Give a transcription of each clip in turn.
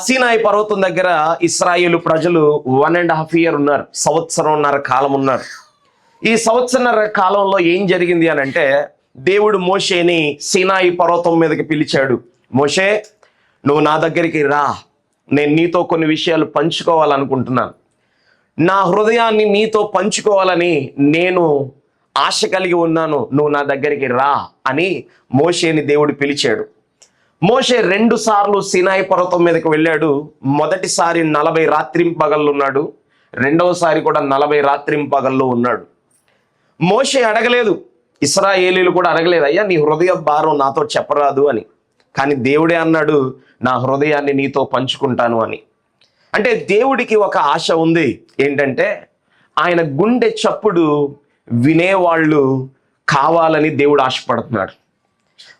సీనాయి పర్వతం దగ్గర ఇస్రాయేల్ ప్రజలు వన్ అండ్ హాఫ్ ఇయర్ ఉన్నారు. సంవత్సరంన్నర కాలం ఉన్నారు. ఈ సంవత్సరన్నర కాలంలో ఏం జరిగింది అని అంటే దేవుడు మోషేని సీనాయి పర్వతం మీదకి పిలిచాడు. మోషే నువ్వు నా దగ్గరికి రా. నేను నీతో కొన్ని విషయాలు పంచుకోవాలనుకుంటున్నాను. నా హృదయాన్ని నీతో పంచుకోవాలని నేను ఆశ కలిగి ఉన్నాను. నువ్వు నా దగ్గరికి రా అని మోషేని దేవుడు పిలిచాడు. మోషే రెండు సార్లు సినాయి పర్వతం మీదకి వెళ్ళాడు. మొదటిసారి నలభై రాత్రింపగళ్ళు ఉన్నాడు రెండవసారి కూడా నలభై రాత్రింపగళ్ళు ఉన్నాడు. మోషే అడగలేదు. ఇస్రాయేలీలు కూడా అడగలేదు. అయ్యా నీ హృదయ భారం నాతో చెప్పరాదు అని. కానీ దేవుడే అన్నాడు నా హృదయాన్ని నీతో పంచుకుంటాను అని. అంటే దేవుడికి ఒక ఆశ ఉంది. ఏంటంటే ఆయన గుండె చప్పుడు వినేవాళ్ళు కావాలని దేవుడు ఆశపడుతున్నాడు.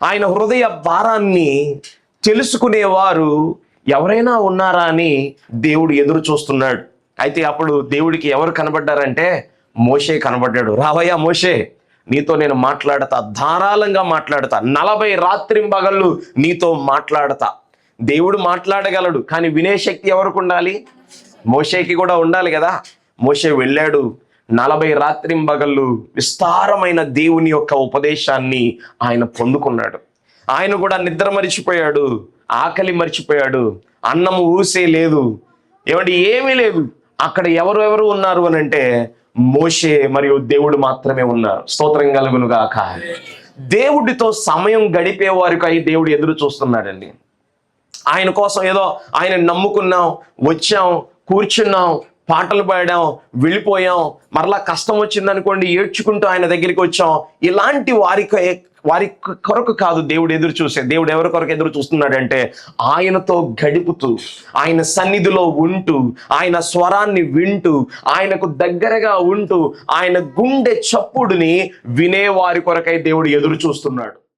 ఆయన హృదయ భారాన్ని తెలుసుకునేవారు ఎవరైనా ఉన్నారా అని దేవుడు ఎదురు చూస్తున్నాడు. అయితే అప్పుడు దేవుడికి ఎవరు కనబడ్డారంటే మోషే కనబడ్డాడు. రావయ్యా మోషే నీతో నేను మాట్లాడతా ధారాళంగా మాట్లాడతా నలభై రాత్రింబగళ్ళు నీతో మాట్లాడతా. దేవుడు మాట్లాడగలడు కానీ వినే శక్తి ఎవరికి ఉండాలి? మోషేకి కూడా ఉండాలి కదా. మోషే వెళ్ళాడు నలభై రాత్రింబగళ్ళు విస్తారమైన దేవుని యొక్క ఉపదేశాన్ని ఆయన పొందుకున్నాడు. ఆయన కూడా నిద్ర మరిచిపోయాడు ఆకలి మరిచిపోయాడు అన్నము ఊసే లేదు. ఏమంటే ఏమీ లేదు. అక్కడ ఎవరు ఎవరు ఉన్నారు అని అంటే మోషే మరియు దేవుడు మాత్రమే ఉన్నారు. స్తోత్రం కలుగును గాక. దేవుడితో సమయం గడిపే వారికి దేవుడు ఎదురు చూస్తున్నాడండి. ఆయన కోసం ఏదో ఆయన నమ్ముకున్నాం వచ్చాం కూర్చున్నాం పాటలు పాడాం వెళ్ళిపోయాం మరలా కష్టం వచ్చిందనుకోండి ఏడ్చుకుంటూ ఆయన దగ్గరికి వచ్చాం. ఇలాంటి వారికి వారి కొరకు కాదు దేవుడు ఎదురు చూసే. దేవుడు ఎవరి కొరకు ఎదురు చూస్తున్నాడంటే ఆయనతో గడుపుతూ ఆయన సన్నిధిలో ఉంటూ ఆయన స్వరాన్ని వింటూ ఆయనకు దగ్గరగా ఉంటూ ఆయన గుండె చప్పుడుని వినే వారి కొరకై దేవుడు ఎదురు చూస్తున్నాడు.